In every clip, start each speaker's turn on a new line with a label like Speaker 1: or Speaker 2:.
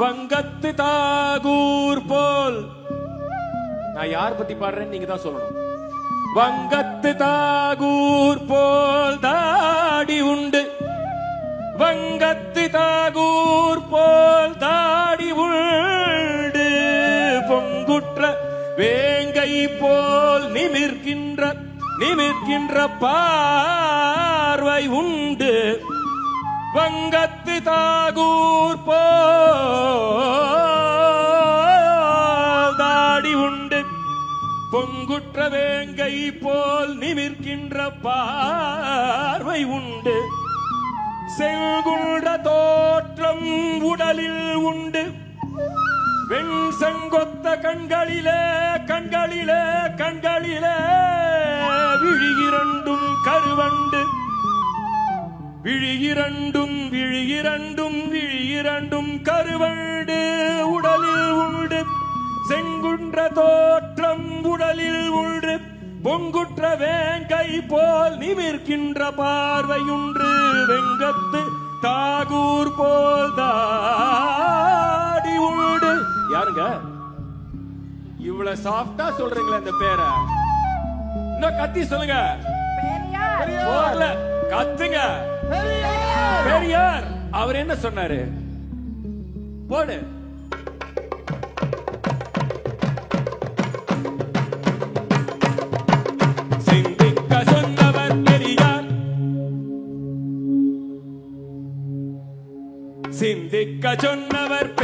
Speaker 1: வங்கத்து தாகூர் போல் நான் யார் பத்தி பாடுறேன்னு நீங்க தான் சொல்லணும் வங்கத்து தாகூர் போல் தாடி உண்டு வங்கத்து தாகூர் போல் தா நிமிர்கின்ற பார்வை உண்டு. வங்கத்து தாகூர் போல் தாடி உண்டு. பொங்குற்ற வேங்கை போல் நிமிர்கின்ற பார்வை உண்டு. செங்குண்ட தோற்றம் உடலில் உண்டு. வெண் செங்கொத்த கண்களிலே கண்களிலே கண்களிலே விழியிரண்டும் விழியிரண்டும் விழியிரண்டும் கருவண்டு உடலில் உண்டு. செங்குன்ற தோற்றம் உடலில் உண்டு. பொங்குற்ற வேங்கை போல் நிமிர்கின்ற பார்வையுன்று வெங்கத்து தாகூர் போல் தாடி உண்டு. யாருங்க? இவ்வளவு சாஃப்டா சொல்றீங்களே இந்த பேரை. இன்னும் கத்தி சொல்லுங்க. போகல. கத்துங்க. பெரியார்! அவர் என்ன சொன்னாரு? போடு. சிந்திக்க சொன்னவர்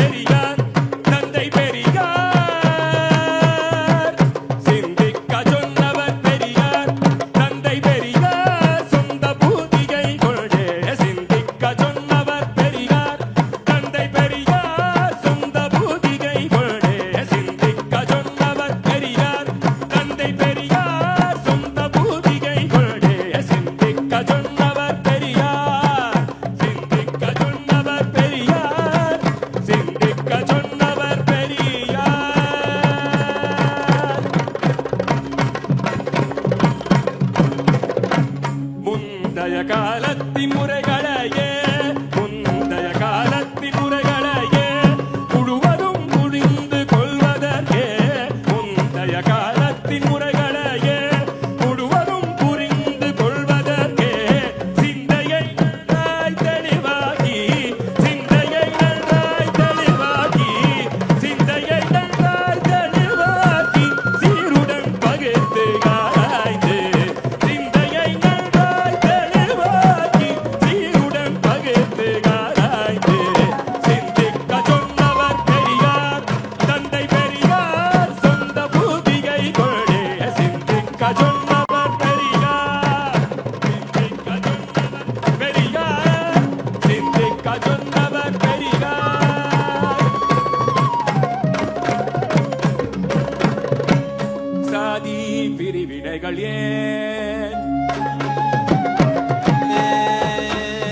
Speaker 1: பிரிவினைகள் ஏன்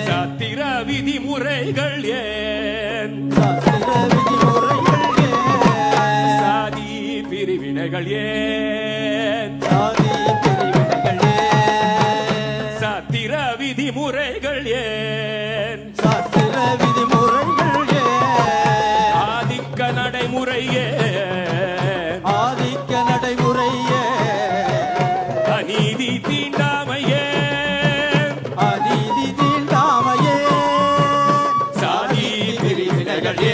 Speaker 1: சாத்திர விதிமுறைகள் ஏன் சாதி பிரிவினைகள் ஏன் சாத்திர விதிமுறைகள் ஏன் Yeah.